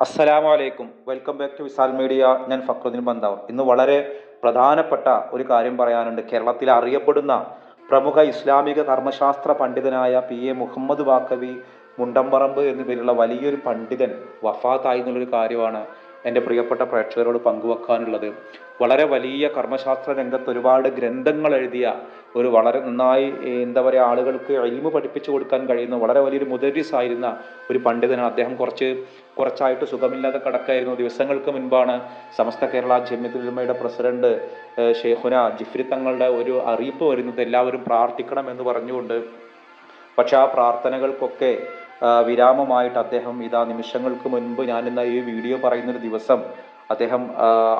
അസ്സലാമു അലൈക്കും welcome back to Visal media ഞാൻ ഫക്രുദ്ദീൻ ബന്ധാവ് ഇന്ന് വളരെ പ്രധാനപ്പെട്ട ഒരു കാര്യം പറയാനുണ്ട്. കേരളത്തിൽ അറിയപ്പെടുന്ന പ്രമുഖ ഇസ്ലാമിക കർമ്മശാസ്ത്ര പണ്ഡിതനായ പി എ മുഹമ്മദ് വാക്കവി മുണ്ടംപറമ്പ് എന്നു വലിയൊരു പണ്ഡിതൻ വഫാത്തായി എന്നുള്ളൊരു കാര്യമാണ് എന്റെ പ്രിയപ്പെട്ട പ്രേക്ഷകരോട് പങ്കുവെക്കാനുള്ളത് വളരെ വലിയ കർമ്മശാസ്ത്ര രംഗത്ത് ഒരുപാട് ഗ്രന്ഥങ്ങൾ എഴുതിയ ഒരു വളരെ നന്നായി എന്താ പറയുക ആളുകൾക്ക് എൽമ് പഠിപ്പിച്ചു കൊടുക്കാൻ കഴിയുന്ന വളരെ വലിയൊരു മുദരിസ് ആയിരുന്ന ഒരു പണ്ഡിതനാണ്. അദ്ദേഹം കുറച്ച് കുറച്ചായിട്ട് സുഖമില്ലാതെ കിടക്കായിരുന്നു. ദിവസങ്ങൾക്ക് മുൻപാണ് സമസ്ത കേരള ജമ്യത്തുലമയുടെ പ്രസിഡന്റ് ഷേഹുന ജിഫ്രി തങ്ങളുടെ ഒരു അറിയിപ്പ് വരുന്നത്. എല്ലാവരും പ്രാർത്ഥിക്കണം എന്ന് പറഞ്ഞുകൊണ്ട് പക്ഷെ ആ പ്രാർത്ഥനകൾക്കൊക്കെ വിരാമമായിട്ട് അദ്ദേഹം ഇതാ നിമിഷങ്ങൾക്ക് മുൻപ് ഞാൻ ഇന്ന് ഈ വീഡിയോ പറയുന്ന ഒരു ദിവസം അദ്ദേഹം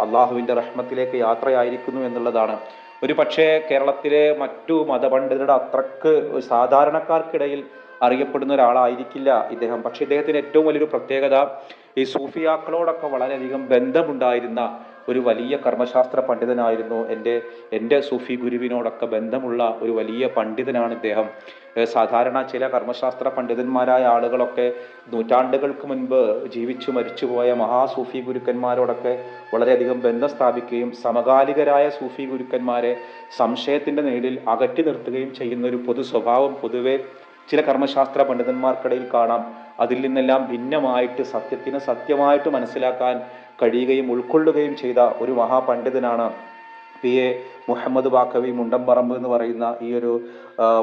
അള്ളാഹുവിന്റെ റഹ്മത്തിലേക്ക് യാത്രയായിരിക്കുന്നു എന്നുള്ളതാണ്. ഒരു പക്ഷേ കേരളത്തിലെ മറ്റു മതപണ്ഡിതരുടെ അത്രയ്ക്ക് സാധാരണക്കാർക്കിടയിൽ അറിയപ്പെടുന്ന ഒരാളായിരിക്കില്ല ഇദ്ദേഹം. പക്ഷേ ഇദ്ദേഹത്തിന് ഏറ്റവും വലിയൊരു പ്രത്യേകത ഈ സൂഫിയാക്കളോടൊക്കെ വളരെയധികം ബന്ധമുണ്ടായിരുന്ന ഒരു വലിയ കർമ്മശാസ്ത്ര പണ്ഡിതനായിരുന്നു. എന്റെ എന്റെ സൂഫി ഗുരുവിനോടൊക്കെ ബന്ധമുള്ള ഒരു വലിയ പണ്ഡിതനാണ് ഇദ്ദേഹം. സാധാരണ ചില കർമ്മശാസ്ത്ര പണ്ഡിതന്മാരായ ആളുകളൊക്കെ നൂറ്റാണ്ടുകൾക്ക് മുൻപ് ജീവിച്ചു മരിച്ചുപോയ മഹാസൂഫി ഗുരുക്കന്മാരോടൊക്കെ വളരെയധികം ബന്ധം സ്ഥാപിക്കുകയും സമകാലികരായ സൂഫി ഗുരുക്കന്മാരെ സംശയത്തിന്റെ നേരിൽ അകറ്റി നിർത്തുകയും ചെയ്യുന്ന ഒരു പൊതു സ്വഭാവം പൊതുവെ ചില കർമ്മശാസ്ത്ര പണ്ഡിതന്മാർക്കിടയിൽ കാണാം. അതിൽ നിന്നെല്ലാം ഭിന്നമായിട്ട് സത്യത്തിന് സത്യമായിട്ട് മനസ്സിലാക്കാൻ കഴിയുകയും ഉൾക്കൊള്ളുകയും ചെയ്ത ഒരു മഹാപണ്ഡിതനാണ് പി. എ. മുഹമ്മദ് ബാക്കവി മുണ്ടമ്പറമ്പ് എന്ന് പറയുന്ന ഈ ഒരു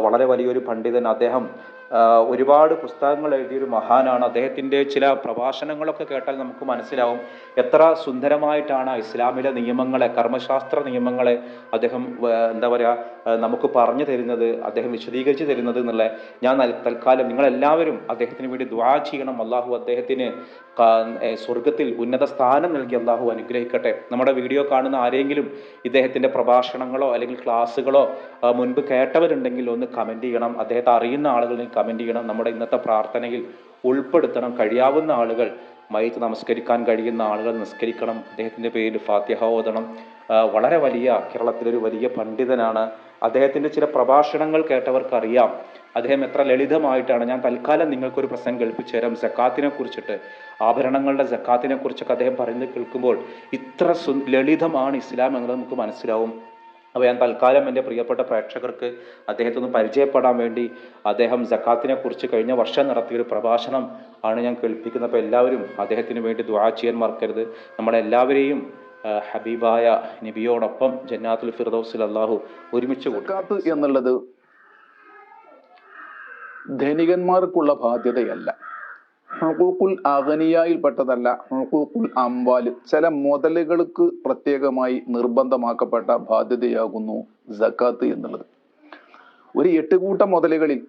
വളരെ വലിയൊരു പണ്ഡിതൻ. അദ്ദേഹം ഒരുപാട് പുസ്തകങ്ങൾ എഴുതിയൊരു മഹാനാണ്. അദ്ദേഹത്തിന്റെ ചില പ്രഭാഷണങ്ങളൊക്കെ കേട്ടാൽ നമുക്ക് മനസ്സിലാവും എത്ര സുന്ദരമായിട്ടാണ് ഇസ്ലാമിലെ നിയമങ്ങളെ കർമ്മശാസ്ത്ര നിയമങ്ങളെ അദ്ദേഹം എന്താ പറയുക നമുക്ക് പറഞ്ഞു തരുന്നത് അദ്ദേഹം വിശദീകരിച്ച് തരുന്നത് എന്നുള്ള ഞാൻ തൽക്കാലം നിങ്ങളെല്ലാവരും അദ്ദേഹത്തിന് വേണ്ടി ദ്വാ ചെയ്യണം. അള്ളാഹു അദ്ദേഹത്തിന് സ്വർഗത്തിൽ ഉന്നത സ്ഥാനം നൽകി അള്ളാഹു അനുഗ്രഹിക്കട്ടെ. നമ്മുടെ വീഡിയോ കാണുന്ന ആരെങ്കിലും ഇദ്ദേഹത്തിന്റെ പ്രഭാഷണങ്ങളോ അല്ലെങ്കിൽ ക്ലാസ്സുകളോ മുൻപ് കേട്ടവരുണ്ടെങ്കിൽ ഒന്ന് കമന്റ് ചെയ്യണം. അദ്ദേഹത്തെ അറിയുന്ന ആളുകളിൽ കമന്റ് ചെയ്യണം. നമ്മുടെ ഇന്നത്തെ പ്രാർത്ഥനയിൽ ഉൾപ്പെടുത്തണം. കഴിയാവുന്ന ആളുകൾ മയത്ത് നമസ്കരിക്കാൻ കഴിയുന്ന ആളുകൾ നിസ്കരിക്കണം. അദ്ദേഹത്തിന്റെ പേരിൽ ഫാത്തിഹ ഓതണം. വളരെ വലിയ കേരളത്തിലൊരു വലിയ പണ്ഡിതനാണ്. അദ്ദേഹത്തിന്റെ ചില പ്രഭാഷണങ്ങൾ കേട്ടവർക്കറിയാം. അദ്ദേഹം എത്ര ലളിതമായിട്ടാണ് ഞാൻ തൽക്കാലം നിങ്ങൾക്കൊരു പ്രസംഗം കേൾപ്പിച്ചു തരാം. ജക്കാത്തിനെ കുറിച്ചിട്ട് ആഭരണങ്ങളുടെ ജക്കാത്തിനെ കുറിച്ചൊക്കെ അദ്ദേഹം പറയുന്നത് കേൾക്കുമ്പോൾ ഇത്ര ലളിതമാണ് ഇസ്ലാം എന്നത് നമുക്ക് മനസ്സിലാവും. അപ്പോൾ ഞാൻ തൽക്കാലം എന്റെ പ്രിയപ്പെട്ട പ്രേക്ഷകർക്ക് അദ്ദേഹത്തെ ഒന്ന് പരിചയപ്പെടാൻ വേണ്ടി അദ്ദേഹം ജക്കാത്തിനെ കുറിച്ച് കഴിഞ്ഞ വർഷം നടത്തിയൊരു പ്രഭാഷണം ആണ് ഞാൻ കേൾപ്പിക്കുന്നത്. അപ്പോൾ എല്ലാവരും അദ്ദേഹത്തിന് വേണ്ടി ദുആ ചെയ്യാൻ മറക്കരുത്. നമ്മളെല്ലാവരെയും ഹബീബായ നബിയോടൊപ്പം ജന്നാത്തുൽ ഫിർദൗസിൽ അള്ളാഹു ഒരുമിച്ച് കൊടുക്കാത്ത എന്നുള്ളത് ധനികന്മാർക്കുള്ള ബാധ്യതയല്ല. ഹുക്കൂക്കുൽ അഗനിയായിൽപ്പെട്ടതല്ല ഹുക്കൂക്കുൽ അംവാൽ ചില മുതലുകൾക്ക് പ്രത്യേകമായി നിർബന്ധമാക്കപ്പെട്ട ബാധ്യതയാകുന്നു സക്കാത്ത് എന്നുള്ളത്. ഒരു എട്ട് കൂട്ടം മുതലുകളിൽ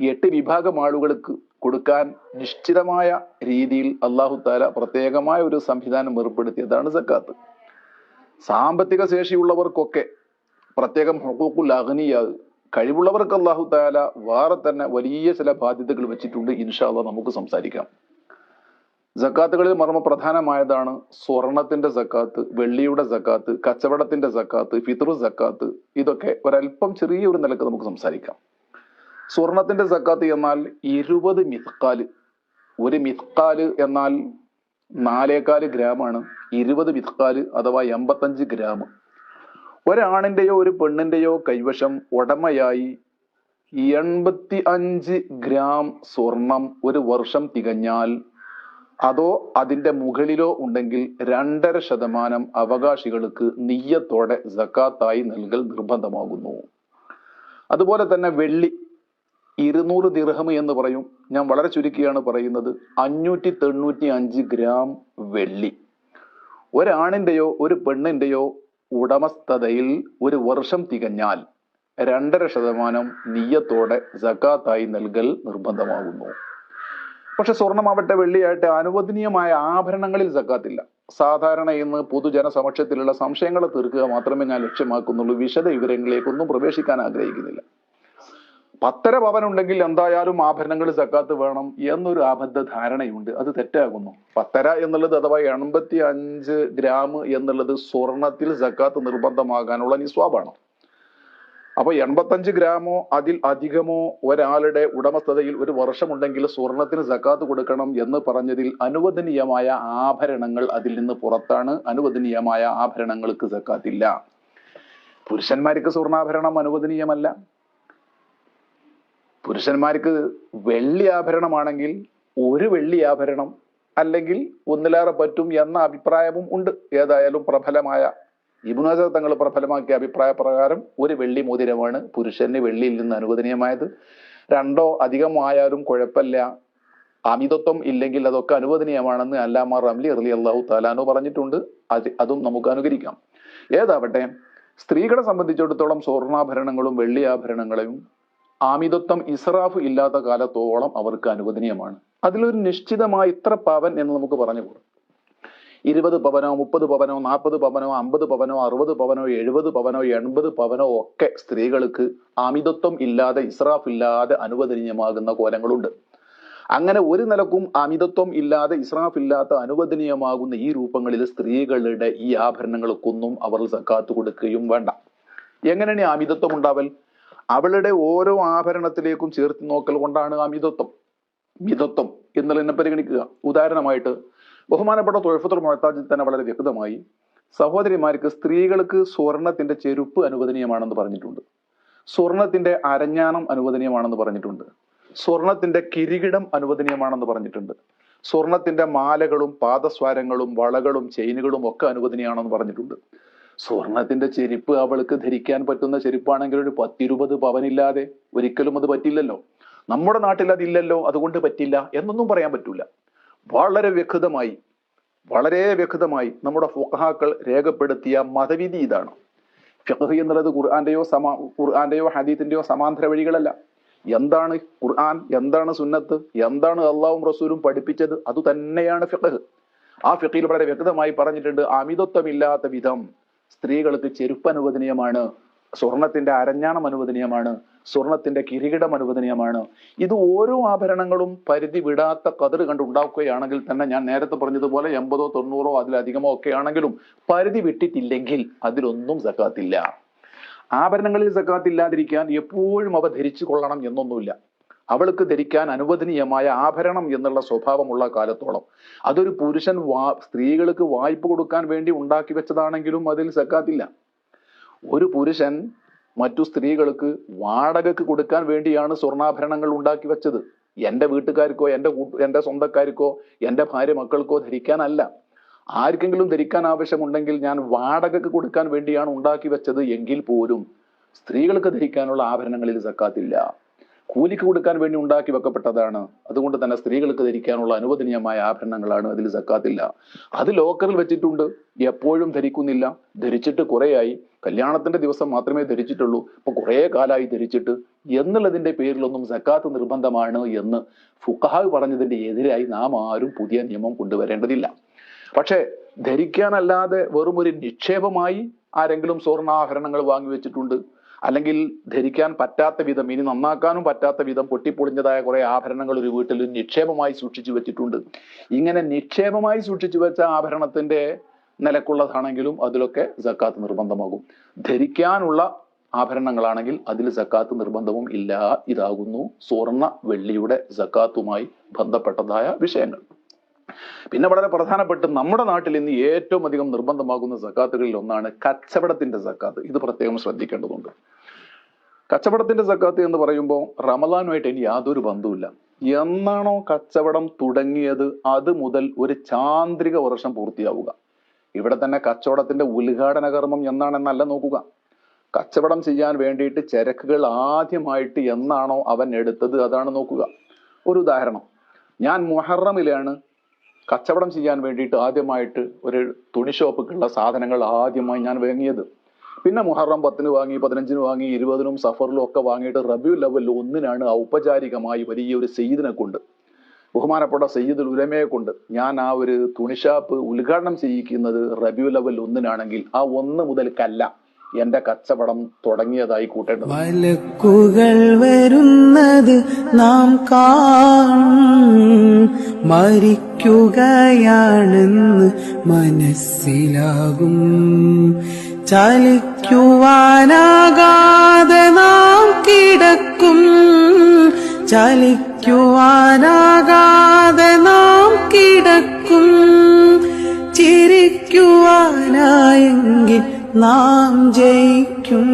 എട്ട് വിഭാഗം ആളുകൾക്ക് കൊടുക്കാൻ നിശ്ചിതമായ രീതിയിൽ അള്ളാഹു താല പ്രത്യേകമായ ഒരു സംവിധാനം ഏർപ്പെടുത്തിയതാണ് സക്കാത്ത്. സാമ്പത്തിക ശേഷിയുള്ളവർക്കൊക്കെ പ്രത്യേകം ഹുക്കൂക്കുൽ അഗ്നിയ കഴിവുള്ളവർക്ക് അള്ളാഹു താല വേറെ തന്നെ വലിയ ചില ബാധ്യതകൾ വെച്ചിട്ടുണ്ട്. ഇൻഷാല്ല നമുക്ക് സംസാരിക്കാം. ജക്കാത്തുകളിൽ മർമ്മ പ്രധാനമായതാണ് സ്വർണത്തിന്റെ ജക്കാത്ത് വെള്ളിയുടെ ജക്കാത്ത് കച്ചവടത്തിന്റെ ജക്കാത്ത് ഫിത്രു ജക്കാത്ത് ഇതൊക്കെ ഒരല്പം ചെറിയൊരു നിലയ്ക്ക് നമുക്ക് സംസാരിക്കാം. സ്വർണത്തിന്റെ ജക്കാത്ത് എന്നാൽ ഇരുപത് മിത്കാൽ ഒരു മിത്കാൽ എന്നാൽ നാലേകാൽ ഗ്രാമാണ്. ഇരുപത് മിത്കാൽ അഥവാ എൺപത്തഞ്ച് ഗ്രാം. ഒരാണിന്റെയോ ഒരു പെണ്ണിന്റെയോ കൈവശം ഉടമയായി എൺപത്തി അഞ്ച് ഗ്രാം സ്വർണം ഒരു വർഷം തികഞ്ഞാൽ അതോ അതിന്റെ മുകളിലോ ഉണ്ടെങ്കിൽ രണ്ടര ശതമാനം അവകാശികൾക്ക് നീയത്തോടെ ജക്കാത്തായി നൽകൽ നിർബന്ധമാകുന്നു. അതുപോലെ തന്നെ വെള്ളി ഇരുന്നൂറ് ദിർഹം എന്ന് പറയും. ഞാൻ വളരെ ചുരുക്കിയാണ് പറയുന്നത്. അഞ്ഞൂറ്റി തൊണ്ണൂറ്റി അഞ്ച് ഗ്രാം വെള്ളി. ഒരാണിന്റെയോ ഒരു പെണ്ണിന്റെയോ ഉടമസ്ഥതയിൽ ഒരു വർഷം തികഞ്ഞാൽ രണ്ടര ശതമാനം നീയത്തോടെ ജക്കാത്തായി നൽകൽ നിർബന്ധമാകുന്നു. പക്ഷെ സ്വർണമാവട്ടെ വെള്ളിയായിട്ട് അനുവദനീയമായ ആഭരണങ്ങളിൽ ജക്കാത്തില്ല സാധാരണ ഇന്ന് പൊതുജന സമക്ഷത്തിലുള്ള സംശയങ്ങളെ തീർക്കുക മാത്രമേ ഞാൻ ലക്ഷ്യമാക്കുന്നുള്ളൂ. വിശദ വിവരങ്ങളിലേക്കൊന്നും പ്രവേശിക്കാൻ ആഗ്രഹിക്കുന്നില്ല. പത്തര പവൻ ഉണ്ടെങ്കിൽ എന്തായാലും ആഭരണങ്ങൾ സക്കാത്ത് വേണം എന്നൊരു ആബദ്ധ ധാരണയുണ്ട് അത് തെറ്റാകുന്നു. പത്തര എന്നുള്ളത് അഥവാ എൺപത്തി അഞ്ച് ഗ്രാം എന്നുള്ളത് സ്വർണത്തിൽ സക്കാത്ത് നിർബന്ധമാകാനുള്ള നിസ്വാബാണ് അപ്പൊ എൺപത്തഞ്ച് ഗ്രാമോ അതിൽ അധികമോ ഒരാളുടെ ഉടമസ്ഥതയിൽ ഒരു വർഷമുണ്ടെങ്കിൽ സ്വർണത്തിന് സക്കാത്ത് കൊടുക്കണം എന്ന് പറഞ്ഞതിൽ അനുവദനീയമായ ആഭരണങ്ങൾ അതിൽ നിന്ന് പുറത്താണ്. അനുവദനീയമായ ആഭരണങ്ങൾക്ക് സക്കാത്തില്ല. പുരുഷന്മാർക്ക് സ്വർണാഭരണം അനുവദനീയമല്ല. പുരുഷന്മാർക്ക് വെള്ളി ആഭരണമാണെങ്കിൽ ഒരു വെള്ളി ആഭരണം അല്ലെങ്കിൽ ഒന്നിലേറെ പറ്റും എന്ന അഭിപ്രായവും ഉണ്ട്. ഏതായാലും പ്രബലമായ ഇബുനാസ തങ്ങൾ പ്രബലമാക്കിയ അഭിപ്രായ പ്രകാരം ഒരു വെള്ളി മോതിരമാണ് പുരുഷന് വെള്ളിയിൽ നിന്ന് അനുവദനീയമായത്. രണ്ടോ അധികമായാലും കുഴപ്പമില്ല. അമിതത്വം ഇല്ലെങ്കിൽ അതൊക്കെ അനുവദനീയമാണെന്ന് അല്ലാമ റംലി അറലി അള്ളാഹു താലാനു പറഞ്ഞിട്ടുണ്ട്. അത് അതും നമുക്ക് അനുകരിക്കാം. ഏതാവട്ടെ സ്ത്രീകളെ സംബന്ധിച്ചിടത്തോളം സ്വർണാഭരണങ്ങളും വെള്ളി ആഭരണങ്ങളും ആമിതത്വം ഇസ്രാഫ് ഇല്ലാത്ത കാലത്തോളം അവർക്ക് അനുവദനീയമാണ്. അതിലൊരു നിശ്ചിതമായ ഇത്ര പവൻ എന്ന് നമുക്ക് പറഞ്ഞു പോകും. ഇരുപത് പവനോ മുപ്പത് പവനോ നാൽപ്പത് പവനോ അമ്പത് പവനോ അറുപത് പവനോ എഴുപത് പവനോ എൺപത് പവനോ ഒക്കെ സ്ത്രീകൾക്ക് അമിതത്വം ഇല്ലാതെ ഇസ്രാഫ് ഇല്ലാതെ അനുവദനീയമാകുന്ന കോലങ്ങളുണ്ട്. അങ്ങനെ ഒരു നിലക്കും അമിതത്വം ഇല്ലാതെ ഇസ്രാഫ് ഇല്ലാത്ത അനുവദനീയമാകുന്ന ഈ രൂപങ്ങളിൽ സ്ത്രീകളുടെ ഈ ആഭരണങ്ങൾക്കൊന്നും അവർ സക്കാത്ത് കൊടുക്കുകയും വേണ്ട. എങ്ങനെയാണ് അമിതത്വം ഉണ്ടാവൽ? അവളുടെ ഓരോ ആഭരണത്തിലേക്കും ചേർത്ത് നോക്കൽ കൊണ്ടാണ് ആ മിതത്വം. മിതത്വം എന്നുള്ളതിനെ പരിഗണിക്കുക. ഉദാഹരണമായിട്ട് ബഹുമാനപ്പെട്ട തൊഴഫത്തുൽ മൊഴത്താജിൽ തന്നെ വളരെ വ്യക്തമായി സഹോദരിമാർക്ക് സ്ത്രീകൾക്ക് സ്വർണത്തിന്റെ ചെരുപ്പ് അനുവദനീയമാണെന്ന് പറഞ്ഞിട്ടുണ്ട്. സ്വർണത്തിന്റെ അരഞ്ഞാണം അനുവദനീയമാണെന്ന് പറഞ്ഞിട്ടുണ്ട്. സ്വർണത്തിന്റെ കിരീടം അനുവദനീയമാണെന്ന് പറഞ്ഞിട്ടുണ്ട്. സ്വർണത്തിന്റെ മാലകളും പാദസ്വാരങ്ങളും വളകളും ചെയിനുകളും ഒക്കെ അനുവദനീയമാണെന്ന് പറഞ്ഞിട്ടുണ്ട്. സ്വർണത്തിന്റെ ചെരുപ്പ് അവൾക്ക് ധരിക്കാൻ പറ്റുന്ന ചെരുപ്പാണെങ്കിൽ ഒരു പത്തിരുപത് പവനില്ലാതെ ഒരിക്കലും അത് പറ്റില്ലല്ലോ. നമ്മുടെ നാട്ടിൽ അതില്ലല്ലോ അതുകൊണ്ട് പറ്റില്ല എന്നൊന്നും പറയാൻ പറ്റില്ല വളരെ വ്യക്തമായി വളരെ വ്യക്തമായി നമ്മുടെ ഫുഖഹാക്കൾ രേഖപ്പെടുത്തിയ മതവിധി ഇതാണ്. ഫിഖ് എന്നുള്ളത് ഖുർആന്റെയോ സമാ ഖുർആന്റെയോ ഹദീത്തിന്റെയോ സമാന്തര വഴികളല്ല. എന്താണ് ഖുർആൻ എന്താണ് സുന്നത്ത് എന്താണ് അള്ളാഹും റസൂലും പഠിപ്പിച്ചത് അത് തന്നെയാണ് ഫിഖ്. ആ ഫിഖിൽ വളരെ വ്യക്തമായി പറഞ്ഞിട്ടുണ്ട് അമിതത്വമില്ലാത്ത വിധം സ്ത്രീകൾക്ക് ചെരുപ്പ് അനുവദനീയമാണ് സ്വർണത്തിന്റെ അരഞ്ഞാണം അനുവദനീയമാണ് സ്വർണത്തിന്റെ കിരീടം അനുവദനീയമാണ്. ഇത് ഓരോ ആഭരണങ്ങളും പരിധി വിടാത്ത കതിർ കണ്ടുണ്ടാക്കുകയാണെങ്കിൽ തന്നെ ഞാൻ നേരത്തെ പറഞ്ഞതുപോലെ എൺപതോ തൊണ്ണൂറോ അതിലധികമോ ഒക്കെ ആണെങ്കിലും പരിധി വിട്ടിട്ടില്ലെങ്കിൽ അതിലൊന്നും സക്കാത്തില്ല. ആഭരണങ്ങളിൽ സക്കാത്തില്ലാതിരിക്കാൻ എപ്പോഴും അവ ധരിച്ചു കൊള്ളണം എന്നൊന്നുമില്ല. അവൾക്ക് ധരിക്കാൻ അനുവദനീയമായ ആഭരണം എന്നുള്ള സ്വഭാവമുള്ള കാലത്തോളം അതൊരു പുരുഷൻ വാ സ്ത്രീകൾക്ക് വായ്പ കൊടുക്കാൻ വേണ്ടി ഉണ്ടാക്കി വെച്ചതാണെങ്കിലും അതിൽ സക്കാത്തില്ല. ഒരു പുരുഷൻ മറ്റു സ്ത്രീകൾക്ക് വാടകക്ക് കൊടുക്കാൻ വേണ്ടിയാണ് സ്വർണാഭരണങ്ങൾ ഉണ്ടാക്കി വെച്ചത്. എന്റെ വീട്ടുകാർക്കോ എന്റെ എന്റെ സ്വന്തക്കാർക്കോ എന്റെ ഭാര്യ മക്കൾക്കോ ധരിക്കാനല്ല. ആർക്കെങ്കിലും ധരിക്കാൻ ആവശ്യമുണ്ടെങ്കിൽ ഞാൻ വാടകക്ക് കൊടുക്കാൻ വേണ്ടിയാണ് ഉണ്ടാക്കി വെച്ചത് എങ്കിൽ പോലും സ്ത്രീകൾക്ക് ധരിക്കാനുള്ള ആഭരണങ്ങളിൽ സക്കാത്തില്ല. കൂലിക്ക് കൊടുക്കാൻ വേണ്ടി ഉണ്ടാക്കി വെക്കപ്പെട്ടതാണ്. അതുകൊണ്ട് തന്നെ സ്ത്രീകൾക്ക് ധരിക്കാനുള്ള അനുവദനീയമായ ആഭരണങ്ങളാണ് അതിൽ സക്കാത്തില്ല. അത് ലോക്കറിൽ വെച്ചിട്ടുണ്ട്. എപ്പോഴും ധരിക്കുന്നില്ല. ധരിച്ചിട്ട് കുറേയായി. കല്യാണത്തിന്റെ ദിവസം മാത്രമേ ധരിച്ചിട്ടുള്ളൂ. ഇപ്പൊ കുറേ കാലമായി ധരിച്ചിട്ട് എന്നുള്ളതിന്റെ പേരിലൊന്നും സക്കാത്ത് നിർബന്ധമാണ് എന്ന് ഫുഖാഹ് പറഞ്ഞതിന്റെ എതിരായി നാം ആരും പുതിയ നിയമം കൊണ്ടുവരേണ്ടതില്ല. പക്ഷേ ധരിക്കാനല്ലാതെ വെറും ഒരു നിക്ഷേപമായി ആരെങ്കിലും സ്വർണാഭരണങ്ങൾ വാങ്ങി വെച്ചിട്ടുണ്ട്. അല്ലെങ്കിൽ ധരിക്കാൻ പറ്റാത്ത വിധം ഇനി നന്നാക്കാനും പറ്റാത്ത വിധം പൊട്ടിപ്പൊളിഞ്ഞതായ കുറെ ആഭരണങ്ങൾ ഒരു വീട്ടിൽ നിക്ഷേപമായി സൂക്ഷിച്ചു വെച്ചിട്ടുണ്ട്. ഇങ്ങനെ നിക്ഷേപമായി സൂക്ഷിച്ചു വെച്ച ആഭരണത്തിന്റെ നിലക്കുള്ളതാണെങ്കിലും അതിലൊക്കെ സക്കാത്ത് നിർബന്ധമാകും. ധരിക്കാനുള്ള ആഭരണങ്ങളാണെങ്കിൽ അതിൽ സക്കാത്ത് നിർബന്ധവും ഇല്ല. ഇതാകുന്നു സ്വർണ വെള്ളിയുടെ സക്കാത്തുമായി ബന്ധപ്പെട്ടതായ വിഷയങ്ങൾ. പിന്നെ വളരെ പ്രധാനപ്പെട്ട് നമ്മുടെ നാട്ടിൽ ഇന്ന് ഏറ്റവും അധികം നിർബന്ധമാകുന്ന സക്കാത്തുകളിൽ ഒന്നാണ് കച്ചവടത്തിന്റെ സക്കാത്ത്. ഇത് പ്രത്യേകം ശ്രദ്ധിക്കേണ്ടതുണ്ട്. കച്ചവടത്തിന്റെ സക്കാത്ത് എന്ന് പറയുമ്പോൾ റമദാനുമായിട്ട് ഇനി യാതൊരു ബന്ധവുമില്ല. എന്നാണോ കച്ചവടം തുടങ്ങിയത്? അത് മുതൽ ഒരു ചാന്ദ്രിക വർഷം പൂർത്തിയാവുക. ഇവിടെ തന്നെ കച്ചവടത്തിന്റെ ഉദ്ഘാടന കർമ്മം എന്നാണെന്നല്ല നോക്കുക. കച്ചവടം ചെയ്യാൻ വേണ്ടിയിട്ട് ചരക്കുകൾ ആദ്യമായിട്ട് എന്നാണോ അവൻ എടുത്തത്? അതാണ് നോക്കുക. ഒരു ഉദാഹരണം. ഞാൻ മുഹറമിലാണ് കച്ചവടം ചെയ്യാൻ വേണ്ടിയിട്ട് ആദ്യമായിട്ട് ഒരു തുണി ഷോപ്പിലുള്ള സാധനങ്ങൾ ആദ്യമായി ഞാൻ വാങ്ങിയത്. പിന്നെ മുഹറം പത്തിന് വാങ്ങി പതിനഞ്ചിന് വാങ്ങി ഇരുപതിനും സഫറിലും ഒക്കെ വാങ്ങിയിട്ട് റബ്യു ലെവലിൽ ഒന്നിനാണ് ഔപചാരികമായി വലിയ ഒരു സെയ്ദിനെ കൊണ്ട് ബഹുമാനപ്പെട്ട സയ്യിദുൽ ഉലമയെ കൊണ്ട് ഞാൻ ആ ഒരു തുണിഷാപ്പ് ഉദ്ഘാടനം ചെയ്യിക്കുന്നത് റബ്യു ലെവൽ ഒന്നിനാണെങ്കിൽ ആ ഒന്ന് മുതൽക്കല്ല. എന്റെ കച്ചവടം തുടങ്ങിയതായി കൂട്ടേണ്ടത് മലക്കുകൾ വരുന്നത് നാം കാണും. മനസ്സിലാകും. ചലിക്കുവാനാകാതെ നാം കിടക്കും. ചലിക്കുവാനാകാതെ നാം കിടക്കും. ചിരിക്കുവാനായെങ്കിൽ നാം ജയിക്കും.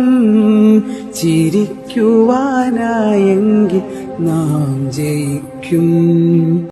ചിരിക്കുവാനായെങ്കിൽ നാം ജയിക്കും.